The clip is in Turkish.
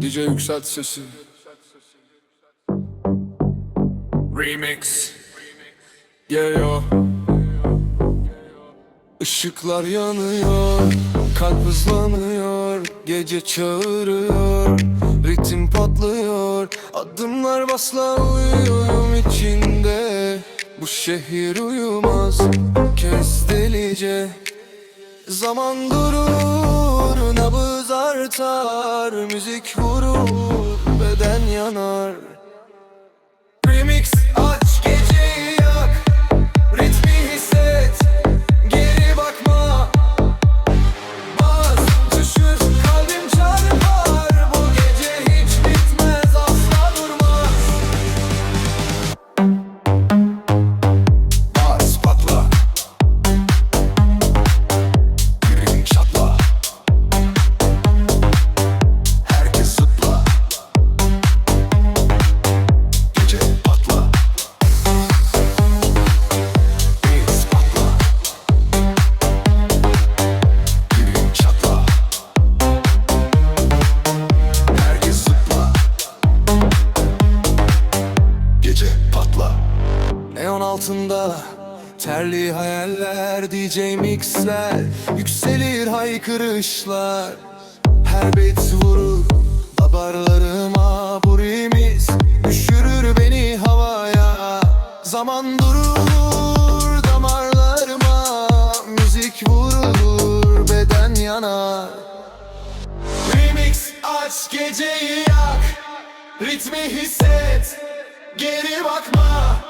DJ yükselt sesi. Remix. Yeah yo. Işıklar yanıyor Kalp hızlanıyor Gece çağırıyor Ritim patlıyor Adımlar basla uyuyorum içinde. Bu şehir uyumaz Kes delice Zaman durur, artar Müzik vurur, beden yanar altında terli hayaller DJ mixler Yükselir haykırışlar. Her beat vurur damarlarıma Bu remix düşürür beni havaya. Zaman durur damarlarıma Müzik vurur beden yanar Remix aç geceyi yak Ritmi hisset Geri bakma